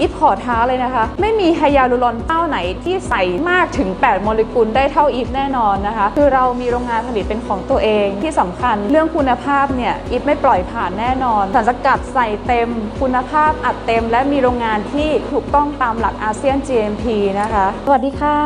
อิฟขอท้าเลยนะคะ ไม่มีไฮยาลูรอนเต้าไหนที่ใส่มากถึง 8 โมเลกุลได้เท่าอิฟแน่นอนนะคะ คือเรามีโรงงานผลิตเป็นของตัวเองที่สำคัญเรื่องคุณภาพเนี่ยอิฟไม่ปล่อยผ่านแน่นอนสารสกัดใส่เต็ม คุณภาพอัดเต็ม และมีโรงงานที่ถูกต้องตามหลักอาเซียน GMP นะคะ สวัสดีค่ะ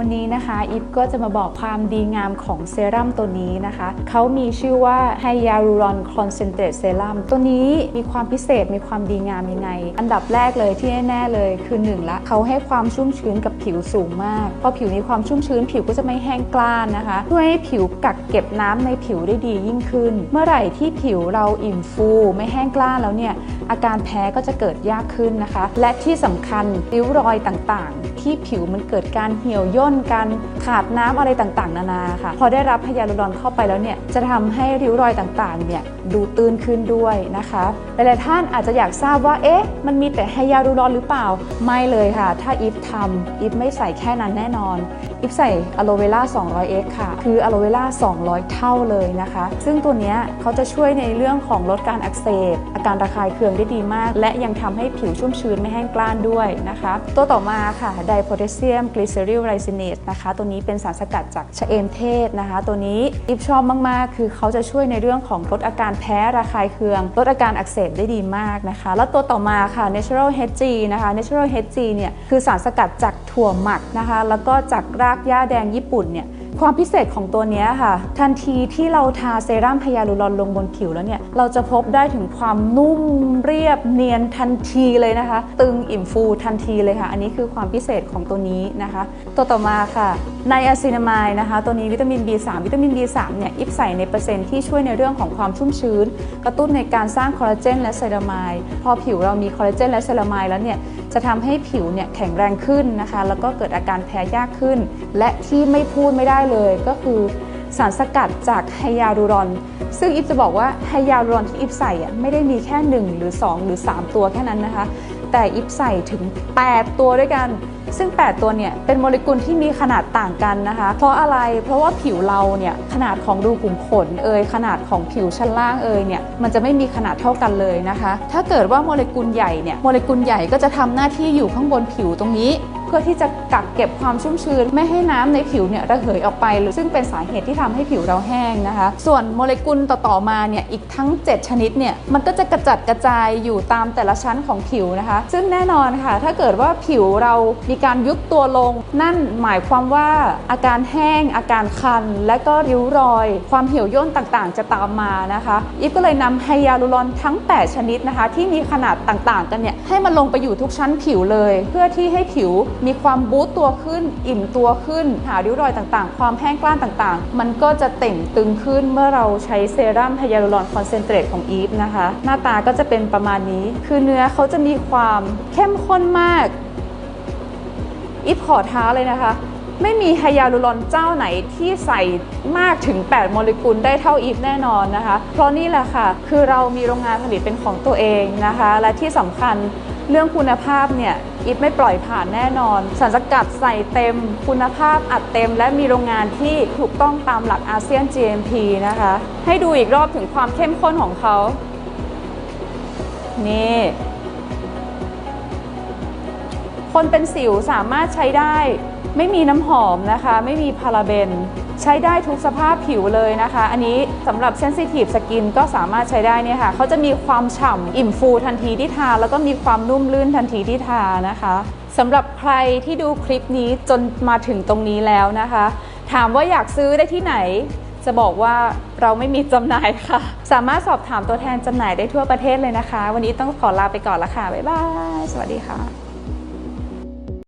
วันนี้นะคะอิฟก็จะมาบอกความดีงามของเซรั่มตัวนี้นะคะเขามีชื่อว่าไฮยาลูรอนคอนเซนเทรตเซรั่มตัวนี้มีความพิเศษมีความดีงามยังไง อันดับแรกเลยที่แน่ๆเลยคือหนึ่งละเขาให้ความชุ่มชื้นกับผิวสูงมาก พอผิวมีความชุ่มชื้น ผิวก็จะไม่แห้งกร้านนะคะช่วยให้ผิวกักเก็บน้ำในผิวได้ดียิ่งขึ้น เมื่อไหร่ที่ผิวเราอิ่มฟู ไม่แห้งกร้านแล้วเนี่ยอาการแพ้ก็จะเกิดยากขึ้นนะคะ และที่สำคัญริ้วรอยต่างๆ ที่ผิวมันเกิดการเหี่ยวย่นการขาดน้ำอะไรต่างๆ นานาค่ะ พอได้รับพยาลูรอนเข้าไปแล้วเนี่ยจะทำให้ริ้วรอยต่างๆเนี่ยดูตื้นขึ้นด้วยนะคะหลายๆท่านอาจจะอยากทราบว่าเอ๊ะมันมีแต่ไฮยาลูรอนหรือเปล่า ไม่เลยค่ะ ถ้าอีฟทำอีฟไม่ใส่แค่นั้นแน่นอน อีฟใส่อะโลเวล่า 200x ค่ะ คืออะโลเวล่า 200 เท่าเลยนะคะ ซึ่งตัวนี้เขาจะช่วยในเรื่องของลดการอักเสบ อาการระคายเคืองได้ดีมาก และยังทำให้ผิวชุ่มชื้นไม่แห้งกร้านด้วยนะคะ ตัวต่อมาค่ะไดโพแทสเซียมกลีเซอริลไรซิเนตนะคะ ตัวนี้เป็นสารสกัดจากชะเอมเทศนะคะ ตัวนี้อีฟชอบมาก ๆ คือเขาจะช่วยในเรื่องของลดอาการแพ้ระคายเคือง ลดอาการอักเสบได้ดีมากนะคะ แล้วตัวต่อมาค่ะ Natural HG นะคะ Natural HG เนี่ยคือสารสกัดจาก ถั่วหมักนะคะ แล้วก็จากรากหญ้าแดงญี่ปุ่นเนี่ย ความพิเศษของตัวนี้ค่ะ ทันทีที่เราทาเซรั่มไฮยาลูรอนลงบนผิวแล้วเนี่ย เราจะพบได้ถึงความนุ่มเรียบเนียนทันทีเลยนะคะ ตึงอิ่มฟูทันทีเลยค่ะ อันนี้คือความพิเศษของตัวนี้นะคะ ตัวต่อมาค่ะไนอะซินามายนะคะ ตัวนี้วิตามิน B3 วิตามิน B3 เนี่ยอิฟใส่ในเปอร์เซ็นต์ที่ช่วยในเรื่องของความชุ่มชื้น กระตุ้นในการสร้างคอลลาเจนและเซรามายพอผิวเรามีคอลลาเจนและเซรามายแล้วเนี่ยจะทำให้ผิวเนี่ยแข็งแรงขึ้นนะคะ แล้วก็เกิดอาการแพ้ยากขึ้น และที่ไม่พูดไม่ได้เลยก็คือสารสกัดจากไฮยาลูรอน ซึ่งอิฟจะบอกว่าไฮยาลูรอนที่อิฟใส่อะไม่ได้มีแค่ 1 หรือ 2 หรือ 3 ตัวแค่นั้นนะคะ แต่อิฟใส่ถึง 8 ตัวด้วยกัน ซึ่ง 8 ตัวเนี่ยเป็นโมเลกุลที่มีขนาดต่างกันนะคะ เพราะอะไรเพราะว่าผิวเราเนี่ยขนาดของรูขุมขนเอยขนาดของผิวชั้นล่างเอยเนี่ยมันจะไม่มีขนาดเท่ากันเลยนะคะ ถ้าเกิดว่าโมเลกุลใหญ่เนี่ยโมเลกุลใหญ่ก็จะทำหน้าที่อยู่ข้างบนผิวตรงนี้ เพื่อที่จะกักเก็บความชุ่มชื้น ไม่ให้น้ำในผิวเนี่ยระเหยออกไปหรือซึ่งเป็นสาเหตุที่ทำให้ผิวเราแห้งนะคะ ส่วนโมเลกุลต่อๆมาเนี่ยอีกทั้ง 7 ชนิดเนี่ยมันก็จะกระจัดกระจายอยู่ตามแต่ละชั้นของผิวนะคะ ซึ่งแน่นอนค่ะ ถ้าเกิดว่าผิวเรามีการยุบตัวลง นั่นหมายความว่าอาการแห้ง อาการคัน และก็ริ้วรอย ความเหี่ยวย่นต่างๆ จะตามมานะคะอีฟก็เลยนำไฮยาลูรอนทั้ง 8 ชนิดนะคะ ที่มีขนาดต่างๆ กันเนี่ยให้มันลงไปอยู่ทุกชั้นผิวเลย เพื่อที่ให้ผิวมีความบูตตัวขึ้น อิ่มตัวขึ้น หาริ้วรอยต่างๆ ความแห้งกร้านต่างๆ มันก็จะเต่งตึงขึ้นเมื่อเราใช้เซรั่มไฮยาลูรอนคอนเซนเทรตของอีฟนะคะ หน้าตาก็จะเป็นประมาณนี้ คือเนื้อเขาจะมีความเข้มข้นมาก อีฟขอท้าเลยนะคะไม่มีไฮยาลูรอนเจ้าไหนที่ใส่มากถึง 8 โมเลกุลได้เท่าอีฟแน่นอนนะคะ เพราะนี่แหละค่ะ คือเรามีโรงงานผลิตเป็นของตัวเองนะคะ และที่สำคัญ เรื่องคุณภาพเนี่ยอีฟไม่ปล่อยผ่านแน่นอน สารสกัดใส่เต็ม คุณภาพอัดเต็ม และมีโรงงานที่ถูกต้องตามหลักอาเซียน GMP นะคะ ให้ดูอีกรอบถึงความเข้มข้นของเขา นี่ คนเป็นสิวสามารถใช้ได้ ไม่มีน้ำหอมนะคะ ไม่มีพาราเบน ใช้ได้ทุกสภาพผิวเลยนะคะ อันนี้สำหรับเซนซิทีฟสกินก็สามารถใช้ได้เนี่ยค่ะเขาจะมีความฉ่ำอิ่มฟูทันทีที่ทา แล้วก็มีความนุ่มลื่นทันทีที่ทานะคะสำหรับใครที่ดูคลิปนี้จนมาถึงตรงนี้แล้วนะคะ ถามว่าอยากซื้อได้ที่ไหนจะบอกว่าเราไม่มีจำหน่ายค่ะ สามารถสอบถามตัวแทนจำหน่ายได้ทั่วประเทศเลยนะคะ วันนี้ต้องขอลาไปก่อนละค่ะ บ๊ายบาย สวัสดีค่ะ